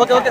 Okay okay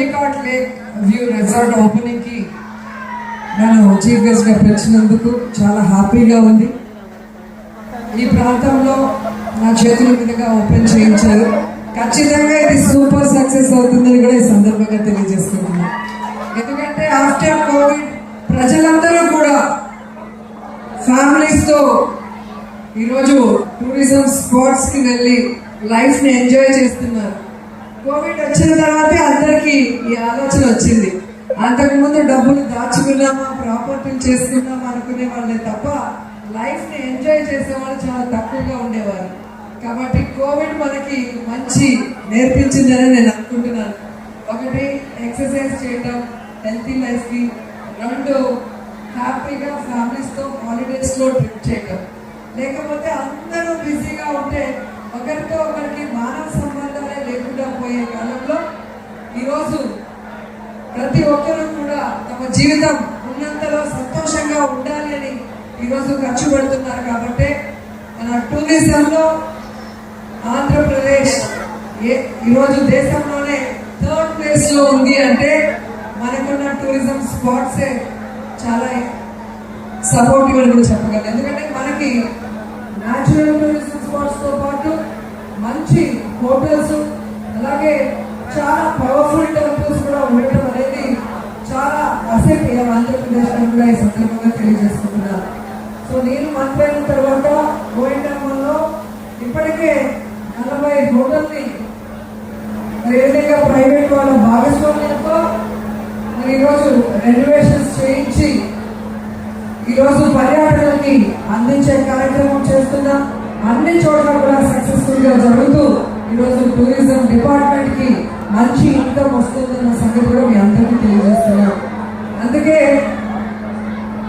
Pulicat lake view resort ఓపెనింగ్కి నన్ను chief గెస్ట్గా పిలిచినందుకు చాలా హ్యాపీగా ఉంది. ఈ ప్రాంతంలో నా చేతుల మీదుగా ఓపెన్ చేయించారు. ఖచ్చితంగా ఇది సూపర్ సక్సెస్ అవుతుందని కూడా ఈ సందర్భంగా తెలియజేస్తున్నాను. ఎందుకంటే ఆఫ్టర్ కోవిడ్ ప్రజలందరూ కూడా ఫ్యామిలీస్తో ఈరోజు టూరిజం స్పాట్స్కి వెళ్ళి లైఫ్ని ఎంజాయ్ చేస్తున్నారు. కోవిడ్ వచ్చిన తర్వాతే అందరికి ఈ ఆలోచన వచ్చింది. అంతకుముందు డబ్బులు దాచుకున్నామా ప్రాపర్టీలు చేసుకున్నామా అనుకునే వాళ్ళే తప్ప లైఫ్ని ఎంజాయ్ చేసేవాళ్ళు చాలా తక్కువగా ఉండేవారు. కాబట్టి కోవిడ్ మనకి మంచి నేర్పించిందని నేను అనుకుంటున్నాను. ఒకటి ఎక్సర్సైజ్ చేయటం హెల్తీ లైఫ్కి రెండు హ్యాపీగా ఫ్యామిలీస్తో తో ట్రిప్ చేయటం. లేకపోతే అందరూ బిజీగా ఉంటే ఒకరితో ఒకరికి మానవ సంబంధం రాబోయే కాలంలో ఈరోజు ప్రతి ఒక్కరూ కూడా తమ జీవితం ఉన్నంతలో సంతోషంగా ఉండాలి అని ఈరోజు ఖర్చు పెడుతున్నారు కాబట్టి మన టూరిజంలో ఆంధ్రప్రదేశ్ ఏ ఈరోజు దేశంలోనే థర్డ్ ప్లేస్లో ఉంది అంటే మనకున్న టూరిజం స్పాట్సే చాలా సపోర్టివ్ అని కూడా చెప్పగలను. ఎందుకంటే మనకి న్యాచురల్ టూరిజం స్పాట్స్తో పాటు మంచి హోటల్స్ అలాగే చాలా పవర్ఫుల్ టెంపుల్స్ కూడా ఉండటం అనేది చాలా అసెట్ ఆంధ్రప్రదేశ్ అని కూడా ఈ సందర్భంగా తెలియజేసుకుంటున్నాను. సో నేను మంత్రి అయిన తర్వాత గోవిందమ్మంలో ఇప్పటికే నలభై హోటల్ని మరి ఏదైనా ప్రైవేట్ వాళ్ళ భాగస్వామ్యంతో మరి ఈరోజు రెనోవేషన్స్ చేయించి ఈరోజు పర్యాటకులకి అందించే కార్యక్రమం చేస్తున్నాం. అన్ని చోట్ల కూడా సక్సెస్ఫుల్గా జరుగుతుంది. టూరిజం డిపార్ట్మెంట్కి మంచి ఇన్కమ్ వస్తుందన్న సంగతి కూడా మీ అందరికీ తెలియజేస్తున్నాం అందుకే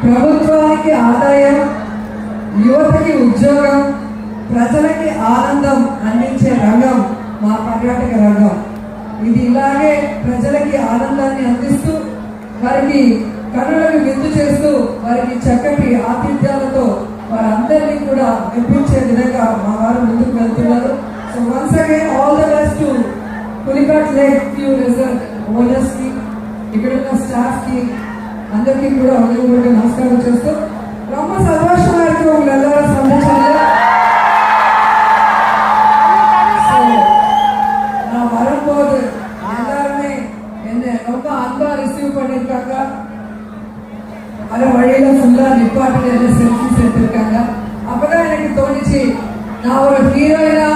ప్రభుత్వానికి ఆదాయం యువతకి ఉద్యోగం ప్రజలకి ఆనందం అందించే రంగం మా పర్యాటక రంగం. ఇది ఇలాగే ప్రజలకి ఆనందాన్ని అందిస్తూ వారికి కనులకు విందు చేస్తూ వారికి చక్కటి ఆతిథ్యాలతో వారందరినీ కూడా మెప్పించే విధంగా మా వారు ముందుకు వెళ్తున్నారు. so once again all the best to Pulicat lake view reserve owners కి ఇక్కడ ఉన్న స్టాఫ్ కి అందరికీ కూడా హృదయపూర్వక నమస్కారం చేస్తూ ரொம்ப சந்தோஷமா இருக்கு உங்க எல்லாரும் சந்திச்சதுல So, நான் வரும்போது எல்லாருமே என்ன ரொம்ப அன்பா ரிசீவ் பண்ணிருக்காங்க வர வழியில ஃபுல்லா நிப்பாட்டி எல்லாம் செல்ஃபிஸ் எடுத்திருக்காங்க அப்பதான் எனக்கு தோணுச்சு நான் ஒரு ஹீரோயினா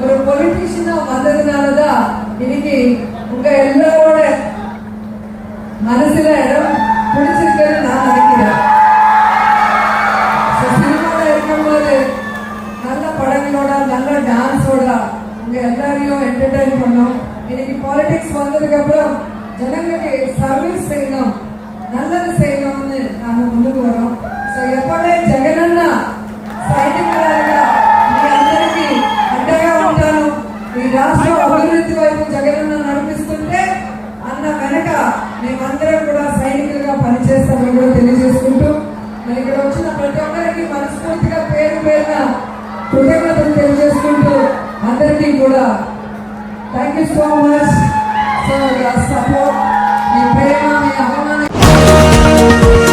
ஒரு பொலிட்டீஷியனா வந்ததுனாலதான் இன்னைக்கு உங்க எல்லாரோட மனசுல இடம் பிடிச்சிருக்கேன்னு நான் நினைக்கிறேன். சினிமால இருக்கும்போது நல்ல படங்களோட நல்ல டான்ஸோட உங்க எல்லாரையும் என்டர்டைன் பண்ணோம். இன்னைக்கு பாலிடிக்ஸ் வந்ததுக்கு அப்புறம் ஜனங்களுக்கு சர்வீஸ் செய்யணும் நல்லது செய்யணும்னு நாங்க முன்னுக்கு வரோம். ஸோ எப்பவுமே ஜெகனன்னா சைனிகராக రాష్ట్ర అభివృద్ధి వైపు జగనన్న నడిపిస్తుంటే అన్న వెనక మేమందరం కూడా సైనికులుగా పనిచేస్తామని కూడా తెలియజేసుకుంటూ మరి ఇక్కడ వచ్చిన ప్రతి ఒక్కరికి మనస్ఫూర్తిగా పేరు పేరున కృతజ్ఞతలు తెలియజేసుకుంటూ అందరికీ కూడా thank you so much so support మీ ప్రేమ మీ అభిమానం